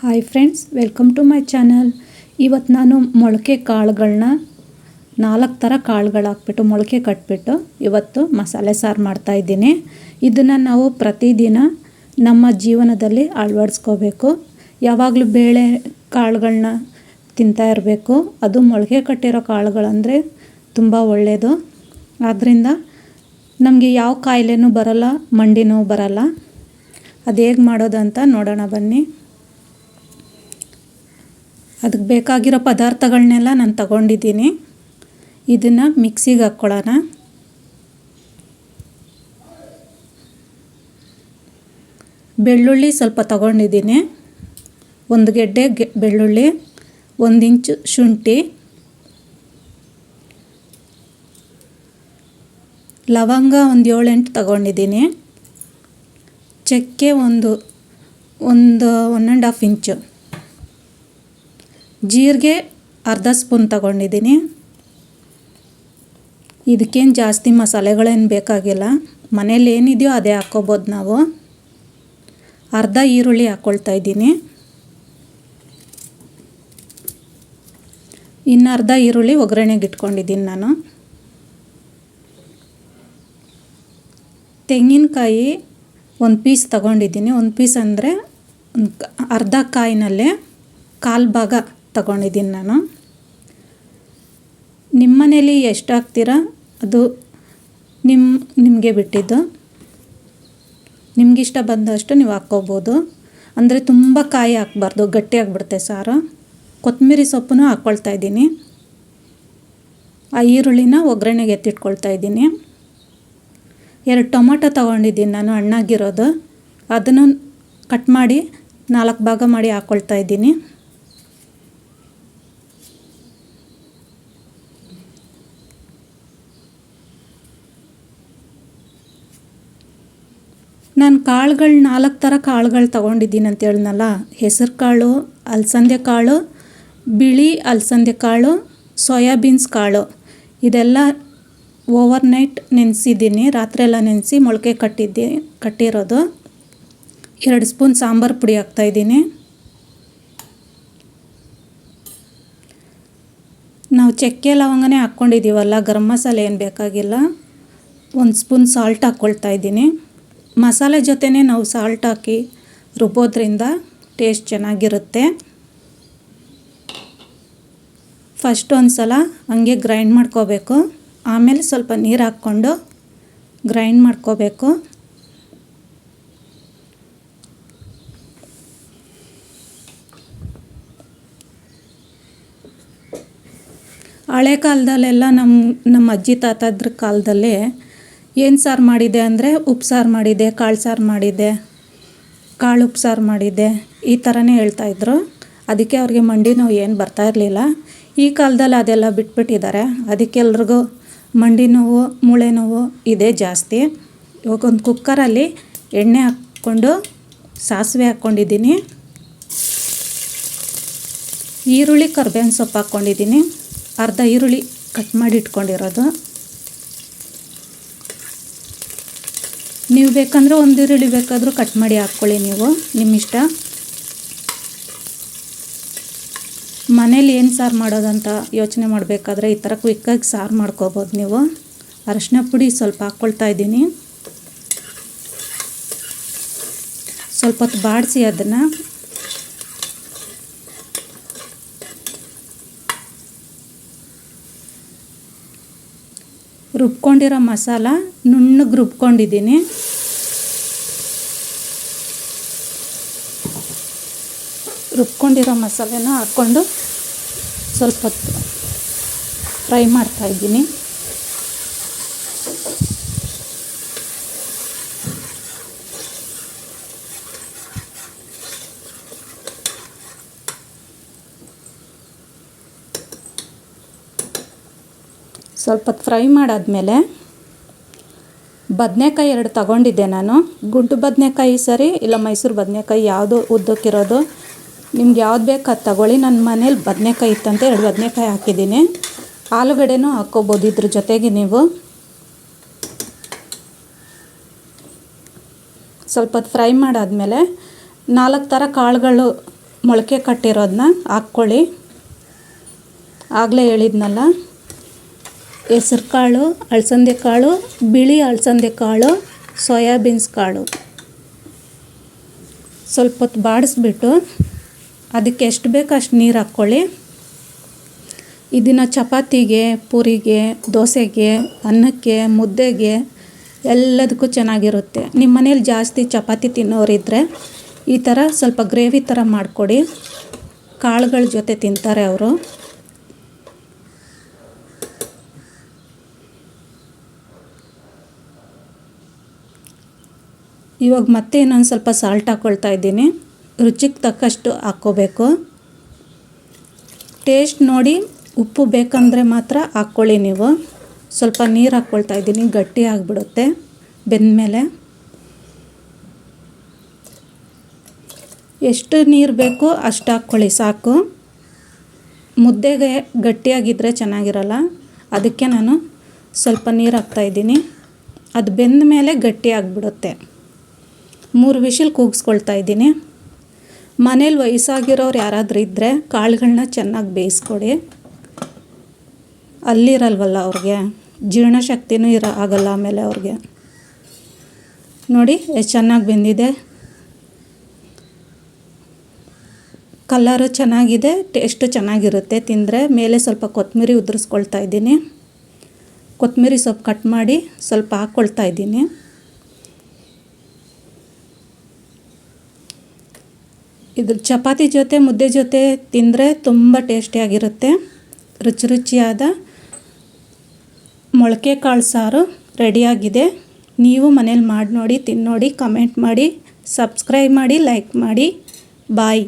Hi friends welcome to my channel ಇವತ್ತು ನಾನು ಮೊಳಕೆ ಕಾಳುಗಳನ್ನ ನಾಲ್ಕು ಥರ ಕಾಳುಗಳು ಹಾಕ್ಬಿಟ್ಟು ಮೊಳಕೆ ಕಟ್ಬಿಟ್ಟು ಇವತ್ತು ಮಸಾಲೆ ಸಾರು ಮಾಡ್ತಾಯಿದ್ದೀನಿ ಇದನ್ನು ನಾವು ಪ್ರತಿದಿನ ನಮ್ಮ ಜೀವನದಲ್ಲಿ ಅಳವಡಿಸ್ಕೋಬೇಕು. ಯಾವಾಗಲೂ ಬೇಳೆ ಕಾಳುಗಳನ್ನ ತಿಂತಾ ಇರಬೇಕು. ಅದು ಮೊಳಕೆ ಕಟ್ಟಿರೋ ಕಾಳುಗಳಂದರೆ ತುಂಬ ಒಳ್ಳೆಯದು ಆದ್ದರಿಂದ ನಮಗೆ ಯಾವ ಕಾಯಿಲೆನೂ ಬರಲ್ಲ ಮಂಡಿ ನೋವು ಬರಲ್ಲ. ಅದು ಹೇಗೆ ಮಾಡೋದು ಅಂತ ನೋಡೋಣ ಬನ್ನಿ. ಅದಕ್ಕೆ ಬೇಕಾಗಿರೋ ಪದಾರ್ಥಗಳನ್ನೆಲ್ಲ ನಾನು ತಗೊಂಡಿದ್ದೀನಿ. ಇದನ್ನು ಮಿಕ್ಸಿಗೆ ಹಾಕ್ಕೊಳ್ಳೋಣ. ಬೆಳ್ಳುಳ್ಳಿ ಸ್ವಲ್ಪ ತಗೊಂಡಿದ್ದೀನಿ. ಒಂದು ಗೆಡ್ಡೆ ಬೆಳ್ಳುಳ್ಳಿ, ಒಂದು ಇಂಚು ಶುಂಠಿ, ಲವಂಗ ಒಂದು ಏಳೆಂಟು ತಗೊಂಡಿದ್ದೀನಿ. ಚಕ್ಕೆ ಒಂದು ಒಂದು ಒನ್ ಆ್ಯಂಡ್ ಹಾಫ್ ಇಂಚು. ಜೀರಿಗೆ ಅರ್ಧ ಸ್ಪೂನ್ ತಗೊಂಡಿದ್ದೀನಿ. ಇದಕ್ಕೇನು ಜಾಸ್ತಿ ಮಸಾಲೆಗಳೇನು ಬೇಕಾಗಿಲ್ಲ. ಮನೇಲಿ ಏನಿದೆಯೋ ಅದೇ ಹಾಕ್ಕೋಬೋದು ನಾವು. ಅರ್ಧ ಈರುಳ್ಳಿ ಹಾಕ್ಕೊಳ್ತಾ ಇದ್ದೀನಿ. ಇನ್ನು ಅರ್ಧ ಈರುಳ್ಳಿ ಒಗ್ಗರಣೆಗೆ ಇಟ್ಕೊಂಡಿದ್ದೀನಿ ನಾನು. ತೆಂಗಿನಕಾಯಿ ಒಂದು ಪೀಸ್ ತಗೊಂಡಿದ್ದೀನಿ. ಒಂದು ಪೀಸ್ ಅಂದರೆ ಅರ್ಧ ಕಾಯಿನಲ್ಲೇ ಕಾಲು ಭಾಗ ತಗೊಂಡಿದ್ದೀನಿ ನಾನು. ನಿಮ್ಮ ಮನೇಲಿ ಎಷ್ಟು ಅದು ನಿಮ್ಮ ನಿಮಗೆ ಬಿಟ್ಟಿದ್ದು. ನಿಮಗಿಷ್ಟ ಬಂದಷ್ಟು ನೀವು ಹಾಕ್ಕೋಬೋದು. ಅಂದರೆ ತುಂಬ ಕಾಯಿ ಹಾಕ್ಬಾರ್ದು, ಗಟ್ಟಿ ಆಗಿಬಿಡುತ್ತೆ ಸಾರು. ಕೊತ್ತಂಬರಿ ಸೊಪ್ಪನ್ನು ಹಾಕ್ಕೊಳ್ತಾ ಇದ್ದೀನಿ. ಆ ಈರುಳ್ಳಿನ ಒಗ್ಗರಣೆಗೆ ಎತ್ತಿಟ್ಕೊಳ್ತಾ ಇದ್ದೀನಿ. ಎರಡು ಟೊಮೊಟೊ ತೊಗೊಂಡಿದ್ದೀನಿ ನಾನು, ಹಣ್ಣಾಗಿರೋದು. ಅದನ್ನು ಕಟ್ ಮಾಡಿ ನಾಲ್ಕು ಭಾಗ ಮಾಡಿ ಹಾಕ್ಕೊಳ್ತಾ ಇದ್ದೀನಿ. ನಾನು ಕಾಳುಗಳು ನಾಲ್ಕು ಥರ ಕಾಳುಗಳು ತೊಗೊಂಡಿದ್ದೀನಿ ಅಂತ ಹೇಳಿದ್ನಲ್ಲ. ಹೆಸರು ಕಾಳು, ಅಲಸಂದೆ ಕಾಳು, ಬಿಳಿ ಅಲಸಂದೆ ಕಾಳು, ಸೋಯಾಬೀನ್ಸ್ ಕಾಳು. ಇದೆಲ್ಲ ಓವರ್ ನೈಟ್ ನೆನೆಸಿದ್ದೀನಿ. ರಾತ್ರಿ ಎಲ್ಲ ನೆನೆಸಿ ಮೊಳಕೆ ಕಟ್ಟಿದ್ದೆ, ಕಟ್ಟಿರೋದು. ಎರಡು ಸ್ಪೂನ್ ಸಾಂಬಾರು ಪುಡಿ ಹಾಕ್ತಾಯಿದ್ದೀನಿ ನಾವು ಚಕ್ಕೆ ಲವಂಗನೇ ಹಾಕ್ಕೊಂಡಿದ್ದೀವಲ್ಲ, ಗರಂ ಮಸಾಲೆ ಏನು ಬೇಕಾಗಿಲ್ಲ. ಒಂದು ಸ್ಪೂನ್ ಸಾಲ್ಟ್ ಹಾಕ್ಕೊಳ್ತಾ ಇದ್ದೀನಿ. ಮಸಾಲೆ ಜೊತೆನೇ ನಾವು ಸಾಲ್ಟ್ ಹಾಕಿ ರುಬ್ಬೋದ್ರಿಂದ ಟೇಸ್ಟ್ ಚೆನ್ನಾಗಿರುತ್ತೆ. ಫಸ್ಟ್ ಒಂದು ಸಲ ಹಂಗೆ ಗ್ರೈಂಡ್ ಮಾಡ್ಕೋಬೇಕು. ಆಮೇಲೆ ಸ್ವಲ್ಪ ನೀರು ಹಾಕ್ಕೊಂಡು ಗ್ರೈಂಡ್ ಮಾಡ್ಕೋಬೇಕು. ಹಳೆ ಕಾಲದಲ್ಲೆಲ್ಲ ನಮ್ಮ ನಮ್ಮ ಅಜ್ಜಿ ತಾತದ್ರ ಕಾಲದಲ್ಲಿ ಏನು ಸಾರು ಮಾಡಿದೆ ಅಂದರೆ ಉಪ್ಸಾರು ಮಾಡಿದೆ, ಕಾಳು ಸಾರು ಮಾಡಿದ್ದೆ ಕಾಳು ಉಪ್ಸಾರು ಮಾಡಿದ್ದೆ ಈ ಥರನೇ ಹೇಳ್ತಾಯಿದ್ರು ಅದಕ್ಕೆ ಅವ್ರಿಗೆ ಮಂಡಿ ನೋವು ಏನು ಬರ್ತಾ ಇರಲಿಲ್ಲ. ಈ ಕಾಲದಲ್ಲಿ ಅದೆಲ್ಲ ಬಿಟ್ಬಿಟ್ಟಿದ್ದಾರೆ. ಅದಕ್ಕೆ ಎಲ್ರಿಗೂ ಮಂಡಿ ನೋವು, ಮೂಳೆ ನೋವು ಇದೇ ಜಾಸ್ತಿ. ಇವಾಗ ಒಂದು ಕುಕ್ಕರಲ್ಲಿ ಎಣ್ಣೆ ಹಾಕ್ಕೊಂಡು ಸಾಸಿವೆ ಹಾಕ್ಕೊಂಡಿದ್ದೀನಿ. ಈರುಳ್ಳಿ ಕರ್ಬೇವಿನ ಸೊಪ್ಪು ಹಾಕ್ಕೊಂಡಿದ್ದೀನಿ. ಅರ್ಧ ಈರುಳ್ಳಿ ಕಟ್ ಮಾಡಿ ಇಟ್ಕೊಂಡಿರೋದು. ನೀವು ಬೇಕಂದ್ರೆ ಒಂದು ಈರುಳ್ಳಿ ಬೇಕಾದರೂ ಕಟ್ ಮಾಡಿ ಹಾಕ್ಕೊಳ್ಳಿ ನೀವು, ನಿಮ್ಮ ಇಷ್ಟ. ಮನೇಲಿ ಏನು ಸಾರು ಮಾಡೋದಂತ ಯೋಚನೆ ಮಾಡಬೇಕಾದ್ರೆ ಈ ಥರ ಕ್ವಿಕ್ಕಾಗಿ ಸಾರು ಮಾಡ್ಕೋಬೋದು ನೀವು. ಅರಶಿನ ಪುಡಿ ಸ್ವಲ್ಪ ಹಾಕ್ಕೊಳ್ತಾ ಇದ್ದೀನಿ. ಸ್ವಲ್ಪ ಹೊತ್ತು ಬಾಡಿಸಿ ಅದನ್ನು. ರುಬ್ಕೊಂಡಿರೋ ಮಸಾಲ ನುಣ್ಣಗೆ ರುಬ್ಕೊಂಡಿದ್ದೀನಿ. ರುಬ್ಕೊಂಡಿರೋ ಮಸಾಲೆನ ಹಾಕ್ಕೊಂಡು ಸ್ವಲ್ಪ ಹೊತ್ತು ಫ್ರೈ ಮಾಡ್ತಾಯಿದ್ದೀನಿ ಸ್ವಲ್ಪ ಫ್ರೈ ಮಾಡಾದಮೇಲೆ ಬದನೆಕಾಯಿ ಎರಡು ತಗೊಂಡಿದ್ದೆ ನಾನು. ಗುಂಡು ಬದನೆಕಾಯಿ ಸರಿ, ಇಲ್ಲ ಮೈಸೂರು ಬದನೆಕಾಯಿ ಯಾವುದು ಉದ್ದಕ್ಕಿರೋದು ನಿಮ್ಗೆ ಯಾವ್ದು ಬೇಕು ಅದು ತಗೊಳ್ಳಿ. ನನ್ನ ಮನೇಲಿ ಬದನೆಕಾಯಿ ಇತ್ತಂತ, ಎರಡು ಬದನೆಕಾಯಿ ಹಾಕಿದ್ದೀನಿ. ಆಲೂಗಡ್ಡೆನೂ ಹಾಕ್ಕೋಬೋದು ಇದ್ರ ಜೊತೆಗೆ ನೀವು. ಸ್ವಲ್ಪ ಫ್ರೈ ಮಾಡಾದಮೇಲೆ ನಾಲ್ಕು ಥರ ಕಾಳುಗಳು ಮೊಳಕೆ ಕಟ್ಟಿರೋದನ್ನ ಹಾಕ್ಕೊಳ್ಳಿ. ಆಗಲೇ ಹೇಳಿದ್ನಲ್ಲ, ಹೆಸ್ರು ಕಾಳು ಅಲಸಂದೆ ಕಾಳು, ಬಿಳಿ ಅಲಸಂದೆ ಕಾಳು, ಸೋಯಾಬೀನ್ಸ್ ಕಾಳು. ಸ್ವಲ್ಪ ಹೊತ್ತು ಬಾಡಿಸ್ಬಿಟ್ಟು ಅದಕ್ಕೆ ಎಷ್ಟು ಬೇಕು ಅಷ್ಟು ನೀರು ಹಾಕ್ಕೊಳ್ಳಿ. ಇದನ್ನು ಚಪಾತಿಗೆ, ಪೂರಿಗೆ, ದೋಸೆಗೆ, ಅನ್ನಕ್ಕೆ, ಮುದ್ದೆಗೆ ಎಲ್ಲದಕ್ಕೂ ಚೆನ್ನಾಗಿರುತ್ತೆ. ನಿಮ್ಮ ಮನೇಲಿ ಜಾಸ್ತಿ ಚಪಾತಿ ತಿನ್ನೋರಿದ್ದರೆ ಈ ಥರ ಸ್ವಲ್ಪ ಗ್ರೇವಿ ಥರ ಮಾಡಿಕೊಡಿ. ಕಾಳುಗಳ ಜೊತೆ ತಿಂತಾರೆ ಅವರು. ಇವಾಗ ಮತ್ತೆ ಇನ್ನೊಂದು ಸ್ವಲ್ಪ ಸಾಲ್ಟ್ ಹಾಕ್ಕೊಳ್ತಾ ಇದ್ದೀನಿ. ರುಚಿಗೆ ತಕ್ಕಷ್ಟು ಹಾಕ್ಕೋಬೇಕು. ಟೇಸ್ಟ್ ನೋಡಿ, ಉಪ್ಪು ಬೇಕಂದರೆ ಮಾತ್ರ ಹಾಕ್ಕೊಳ್ಳಿ ನೀವು. ಸ್ವಲ್ಪ ನೀರು ಹಾಕ್ಕೊಳ್ತಾ ಇದ್ದೀನಿ, ಗಟ್ಟಿ ಆಗಿಬಿಡುತ್ತೆ ಬೆಂದಮೇಲೆ. ಎಷ್ಟು ನೀರು ಬೇಕೋ ಅಷ್ಟು ಹಾಕ್ಕೊಳ್ಳಿ, ಸಾಕು. ಮುದ್ದೆಗೆ ಗಟ್ಟಿಯಾಗಿದ್ದರೆ ಚೆನ್ನಾಗಿರಲ್ಲ, ಅದಕ್ಕೆ ನಾನು ಸ್ವಲ್ಪ ನೀರು ಹಾಕ್ತಾಯಿದ್ದೀನಿ ಅದು ಬೆಂದ ಮೇಲೆ ಗಟ್ಟಿ ಆಗಿಬಿಡುತ್ತೆ. ಮೂರು ವಿಷಲ್ ಕೂಗಿಸ್ಕೊಳ್ತಾ ಇದ್ದೀನಿ. ಮನೇಲಿ ವಯಸ್ಸಾಗಿರೋರು ಯಾರಾದರೂ ಇದ್ದರೆ ಕಾಳುಗಳನ್ನ ಚೆನ್ನಾಗಿ ಬೇಯಿಸ್ಕೊಡಿ. ಅಲ್ಲಿರಲ್ವಲ್ಲ ಅವ್ರಿಗೆ. ಜೀರ್ಣಶಕ್ತಿನೂ ಇರ ಆಗಲ್ಲ ಆಮೇಲೆ ಅವ್ರಿಗೆ. ನೋಡಿ, ಎಷ್ಟು ಚೆನ್ನಾಗಿ ಬೆಂದಿದೆ. ಕಲರು ಚೆನ್ನಾಗಿದೆ, ಟೇಸ್ಟು ಚೆನ್ನಾಗಿರುತ್ತೆ ತಿಂದರೆ. ಮೇಲೆ ಸ್ವಲ್ಪ ಕೊತ್ತಂಬರಿ ಉದುರಿಸ್ಕೊಳ್ತಾ ಇದ್ದೀನಿ. ಕೊತ್ತಂಬರಿ ಸೊಪ್ಪು ಕಟ್ ಮಾಡಿ ಸ್ವಲ್ಪ ಹಾಕ್ಕೊಳ್ತಾ ಇದ್ದೀನಿ. ಇದು ಚಪಾತಿ ಜೊತೆ, ಮುದ್ದೆ ಜೊತೆ ತಿಂದರೆ ತುಂಬ ಟೇಸ್ಟಿಯಾಗಿರುತ್ತೆ ರುಚಿ ರುಚಿಯಾದ ಮೊಳಕೆ ಕಾಳು ಸಾರು ರೆಡಿಯಾಗಿದೆ ನೀವು ಮನೇಲಿ ಮಾಡಿ ನೋಡಿ ತಿನ್ನೋಡಿ ಕಮೆಂಟ್ ಮಾಡಿ ಸಬ್ಸ್ಕ್ರೈಬ್ ಮಾಡಿ ಲೈಕ್ ಮಾಡಿ. ಬಾಯ್